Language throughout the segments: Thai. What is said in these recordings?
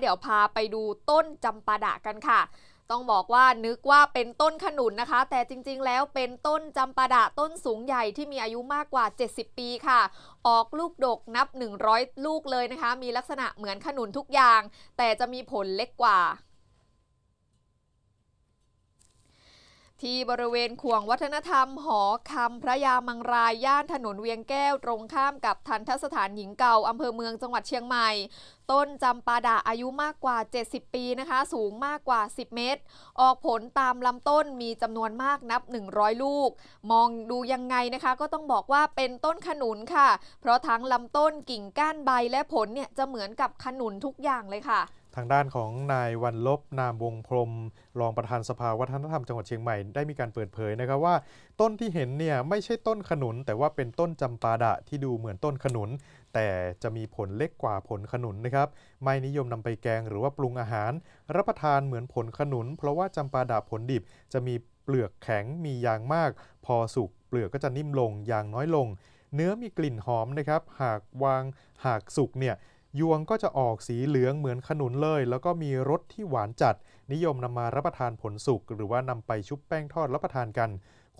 เดี๋ยวพาไปดูต้นจำปาดะกันค่ะ ต้องบอกว่านึกว่าเป็นต้นขนุนนะคะ แต่จริงๆ แล้วเป็นต้นจำปาดะต้นสูงใหญ่ที่มีอายุมากกว่า 70 ปีค่ะ ออกลูกดกนับ 100 ลูกเลยนะคะ มีลักษณะเหมือนขนุนทุกอย่าง แต่จะมีผลเล็กกว่า ที่บริเวณขวงวัฒนธรรม หอคำพระยามังราย ย่านถนนเวียงแก้ว ตรงข้ามกับทันทสถานหญิงเก่าอำเภอเมืองจังหวัดเชียงใหม่ ต้นจำปาดะอายุมากกว่า 70 ปีนะคะ สูงมากกว่า 10 เมตร ออกผลตามลำต้นมีจำนวนมากนับ 100 ลูก มองดูยังไงนะคะ ก็ต้องบอกว่าเป็นต้นขนุนค่ะ เพราะทั้งลำต้นกิ่งก้านใบและผลเนี่ยจะเหมือนกับขนุนทุกอย่างเลยค่ะ ทางด้านของนายวันลบนามวงพรม รองประธานสภาวัฒนธรรมจังหวัดเชียงใหม่ได้มีการเปิดเผยนะครับว่า ต้นที่เห็นเนี่ยไม่ใช่ต้นขนุน แต่ว่าเป็นต้นจำปาดะที่ดูเหมือนต้นขนุน แต่จะมีผลเล็กกว่าผลขนุนนะครับไม่นิยมนำไปแกงหรือว่าปรุงอาหาร รับประทานเหมือนผลขนุน เพราะว่าจำปาดะผลดิบจะมีเปลือกแข็งมียางมาก พอสุกเปลือกก็จะนิ่มลงยางน้อยลง เนื้อมีกลิ่นหอมนะครับหากวางหากสุกเนี่ย ยวงก็จะออกสีเหลืองเหมือนขนุนเลย แล้วก็มีรสที่หวานจัด นิยมนำมารับประทานผลสุกหรือว่านำไปชุบแป้งทอดรับประทานกัน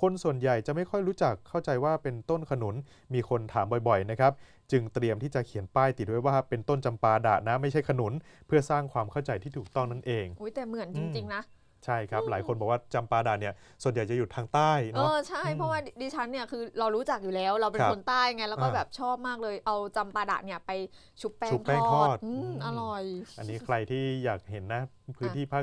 คนส่วนใหญ่จะไม่ค่อยรู้จักเข้าใจว่าเป็นต้นขนุนมีคนถามบ่อยๆนะครับจึงเตรียมที่จะเขียนป้ายติดไว้ว่าเป็นต้นจำปาดะนะไม่ใช่ขนุน เพื่อสร้างความเข้าใจที่ถูกต้องนั่นเองอุ้ยแต่เหมือนจริงๆนะ ใช่ครับ หลายคนบอกว่าจำปาดะเนี่ยส่วนใหญ่จะอยู่ทางใต้เอเนาะอใช่อืมเพราะว่าดิฉันเนี่ยคือเรารู้จักอยู่แล้วเราเป็นครับคนใต้ไงแล้วก็อ่าแบบชอบมากเลยเอาจำปาดะเนี่ยไปชุบแป้ชุงบแป้งททออดดอืมอืมอร่อย อันนี้ใครที่อยากเห็นนะพื้นที่ภาค